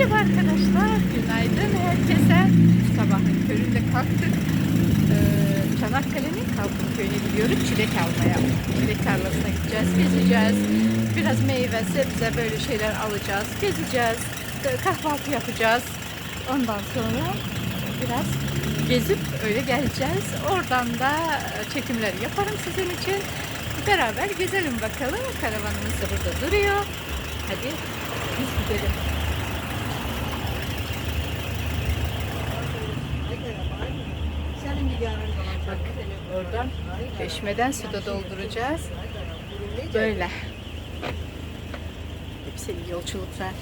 Merhaba arkadaşlar, günaydın herkese. Sabahın köründe kalktık. Ee, Çanakkale'nin Kalkın köyüne gidiyoruz çilek almaya. Çilek tarlasına gideceğiz, gezeceğiz. Biraz meyve, sebze böyle şeyler alacağız, gezeceğiz. Ee, Kahvaltı yapacağız. Ondan sonra biraz gezip öyle geleceğiz. Oradan da çekimler yaparım sizin için. Beraber gezelim bakalım. Karavanımız da burada duruyor. Hadi biz gidelim. Bak oradan çeşmeden suda dolduracağız. Böyle. Hepsi yolculuklar.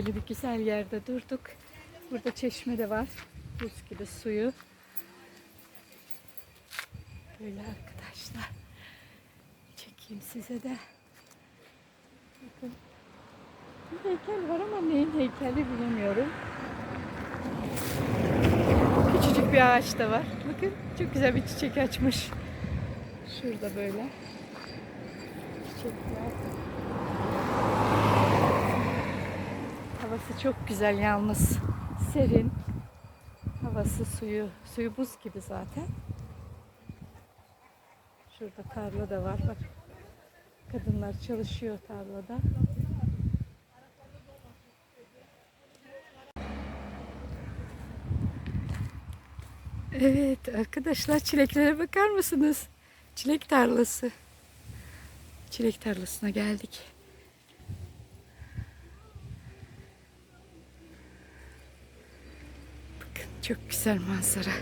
Böyle bir güzel yerde durduk. Burada çeşme de var. Buz gibi suyu. Böyle arkadaşlar. Çekeyim size de. Bakın. Bir heykel var ama neyin heykeli bilemiyorum. Küçücük bir ağaç da var. Bakın çok güzel bir çiçek açmış. Şurada böyle. Çiçekler. Havası çok güzel yalnız. Serin. Havası suyu. Suyu buz gibi zaten. Şurada tarla da var. Bak. Kadınlar çalışıyor tarlada. Evet arkadaşlar çileklere bakar mısınız? Çilek tarlası. Çilek tarlasına geldik. Bakın çok güzel manzara.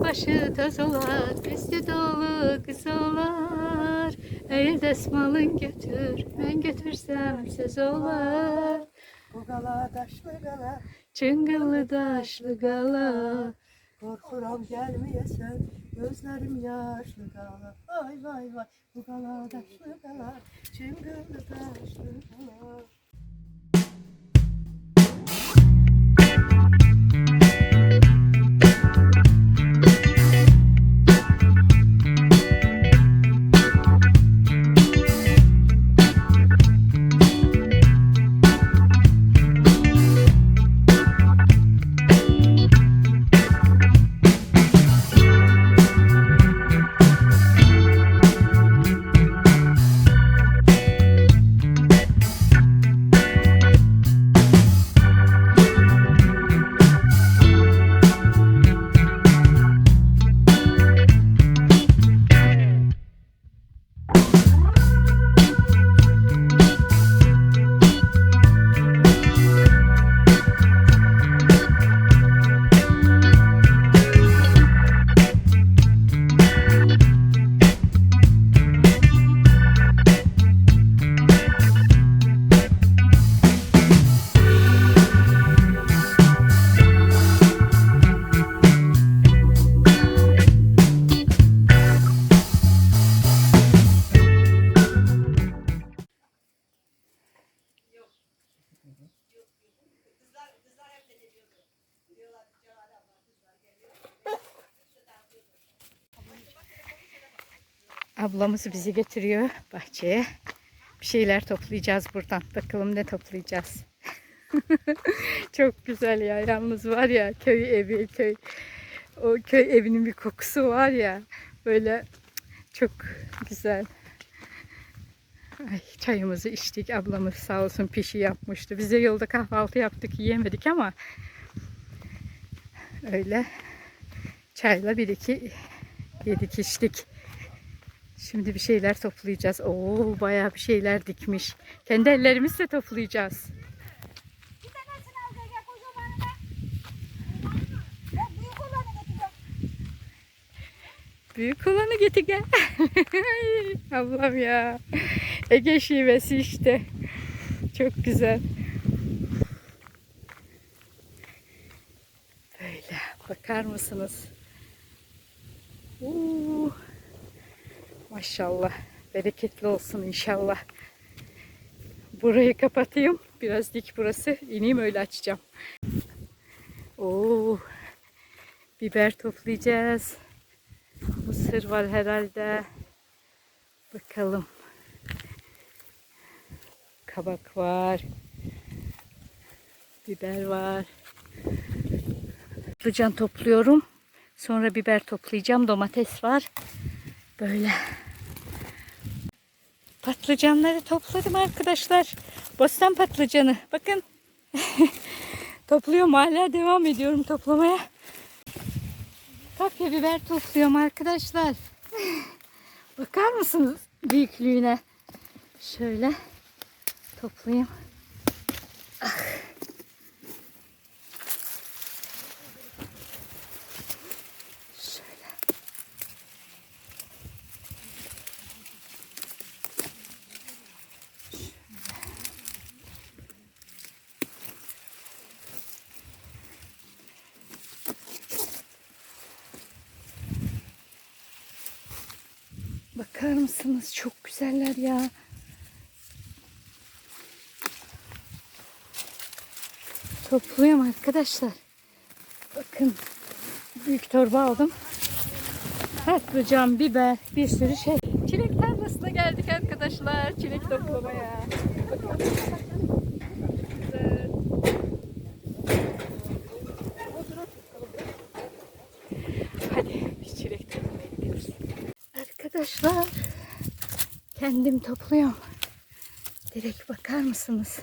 Başı toz olar, üstü dolu kız olar. Eğer desmalın götür, ben götürsem söz olar. Bu gala taşlı gala. Çıngıllı daşlı gala. Korkuram gelmeyesen. Gözlerim yaşlı gala. Vay vay vay. Bu gala taşlı gala. Çıngıllı taşlı gala. Ablamız bizi götürüyor bahçeye. Bir şeyler toplayacağız buradan. Bakalım ne toplayacağız. Çok güzel ya. Yalnız var ya köy evi, köy o köy evinin bir kokusu var ya. Böyle çok güzel. Ay, çayımızı içtik. Ablamız sağ olsun pişi yapmıştı. Biz de yolda kahvaltı yaptık, yiyemedik ama öyle çayla bir iki yedik içtik. Şimdi bir şeyler toplayacağız. Oo bayağı bir şeyler dikmiş. Kendi ellerimizle toplayacağız. Büyük olanı getir gel. Allah'ım ya. Ege şivesi işte. Çok güzel. Böyle bakar mısınız? Oo. Maşallah. Bereketli olsun inşallah. Burayı kapatayım. Biraz dik burası. İneyim öyle açacağım. Oo. Biber toplayacağız. Mısır var herhalde. Bakalım. Kabak var. Biber var. Patlıcan topluyorum. Sonra biber toplayacağım. Domates var. Böyle. Patlıcanları topladım arkadaşlar. Bostan patlıcanı. Bakın. Topluyorum hala devam ediyorum toplamaya. Kapya biber topluyorum arkadaşlar. Bakar mısınız büyüklüğüne? Şöyle toplayayım. Ah. Şöyle. Bakar mısınız? Çok güzeller ya. Topluyorum arkadaşlar. Bakın büyük torba aldım. Patlıcan, biber, bir sürü şey. Çilek tarlasına geldik arkadaşlar. Çilek toplamaya. Güzel. Hadi biz çilek toplamaya gidiyoruz. Arkadaşlar kendim topluyorum. Direkt bakar mısınız?